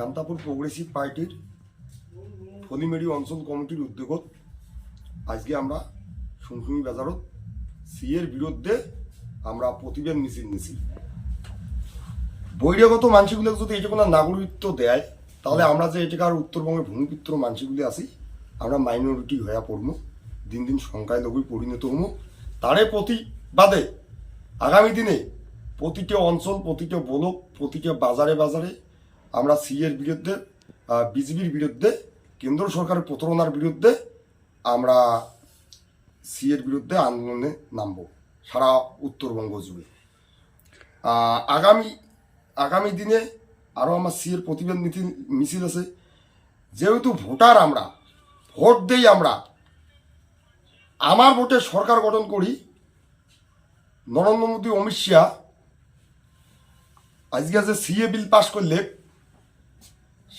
Kantapur progressive পার্টির ফলিমেরি অঞ্চল কমিটির উদ্যোগত আজকে আমরা শুনশুনি বাজারত সিএর বিরুদ্ধে আমরা প্রতিবেদ মিছিল নিছি। বৈরাগত মানুষগুলো যদি এটা কোনো নাগরিকত্ব দেয়, তাহলে আমরা যে এটাকার উত্তরবঙ্গের ভূমিপুত্র মানুষগুলি আছি, আমরা মাইনরিটি হয়ে পড়ব, দিন দিন সংখ্যায় লঘুই পরিণত হব। তারে প্রতিবাদে আগামী দিনে প্রতিটা অঞ্চল প্রতিটা ব্লক, প্রতিটা বাজারে বাজারে আমরা সিএর বিরুদ্ধে বিজেপির বিরুদ্ধে, কেন্দ্র সরকারের প্রতারণার বিরুদ্ধে আমরা সিএর বিরুদ্ধে আন্দোলনে নামব, সারা উত্তরবঙ্গ জুড়ে। আগামী আগামী দিনে আরও আমার সিএর প্রতিবাদ নীতি মিছিল আছে। যেহেতু ভোটার আমরা, ভোট দেই আমরা, আমার ভোটে সরকার গঠন করি নরেন্দ্র মোদী, অমিত শাহ। আজকে যে সিএ বিল পাশ করলে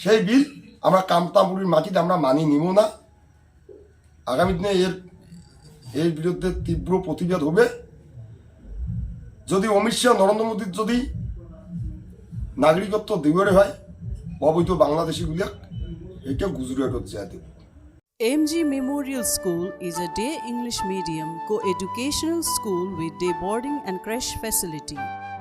সেই বিল আমরা কামতামপুরির মাটিতে আমরা মানি নিব না। আগামী দিনে এর এর বিরুদ্ধে তীব্র প্রতিবাদ হবে। যদি অমিত শাহ, নরেন্দ্র মোদীর যদি নাগরিকত্ব দেওয়ারে হয়, অবৈধ বাংলাদেশিগুলিয়াক এটা গুজরাটত যায় দেব। MG Memorial School is a day English medium co-educational school with day boarding and creche facility.